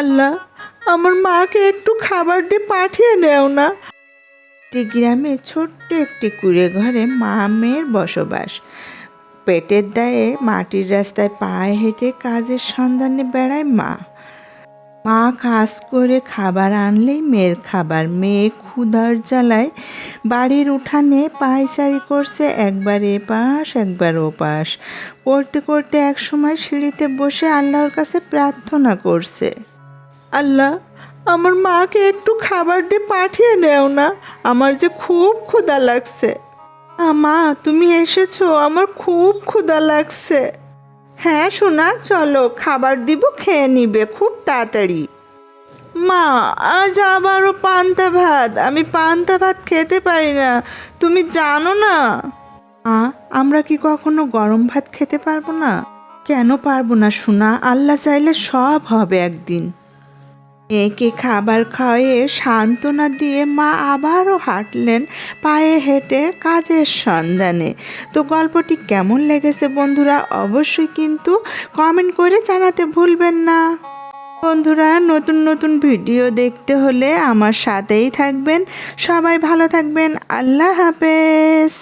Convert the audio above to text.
আল্লাহ, আমার মাকে একটু খাবার দিয়ে পাঠিয়ে দেও না। একটি গ্রামে ছোট্ট একটি কুড়ে ঘরে মা মেয়ের বসবাস। পেটের দায়ে মাটির রাস্তায় পায়ে হেঁটে কাজের সন্ধানে বেড়ায় মা। মা কাজ করে খাবার আনলেই মেয়ের খাবার। মেয়ে ক্ষুধার জ্বালায় বাড়ির উঠানে পায়চারি করছে একবার এপাশ, একবার ওপাশ। করতে করতে এক সময় সিঁড়িতে বসে আল্লাহর কাছে প্রার্থনা করছে। আল্লাহ, আমার মাকে একটু খাবার দিয়ে পাঠিয়ে দেও না, আমার যে খুব ক্ষুধা লাগছে। মা, তুমি এসেছ, আমার খুব ক্ষুধা লাগছে। হ্যাঁ শোনা চলো, খাবার দিব, খেয়ে নিবে খুব তাড়াতাড়ি। মা, আজ আবারও পান্তা ভাত, আমি পান্তা ভাত খেতে পারি না, তুমি জানো না। মা আমরা কি কখনো গরম ভাত খেতে পারব না? কেন পারব না শোনা আল্লাহ চাইলে সব হবে একদিন। মেয়েকে খাবার খাওয়িয়ে সান্ত্বনা দিয়ে মা আবারও হাঁটলেন পায়ে হেঁটে কাজের সন্ধানে। তো গল্পটি কেমন লেগেছে বন্ধুরা অবশ্যই কিন্তু কমেন্ট করে জানাতে ভুলবেন না। বন্ধুরা, নতুন নতুন ভিডিও দেখতে হলে আমার সাথেই থাকবেন। সবাই ভালো থাকবেন। আল্লাহ হাফেজ।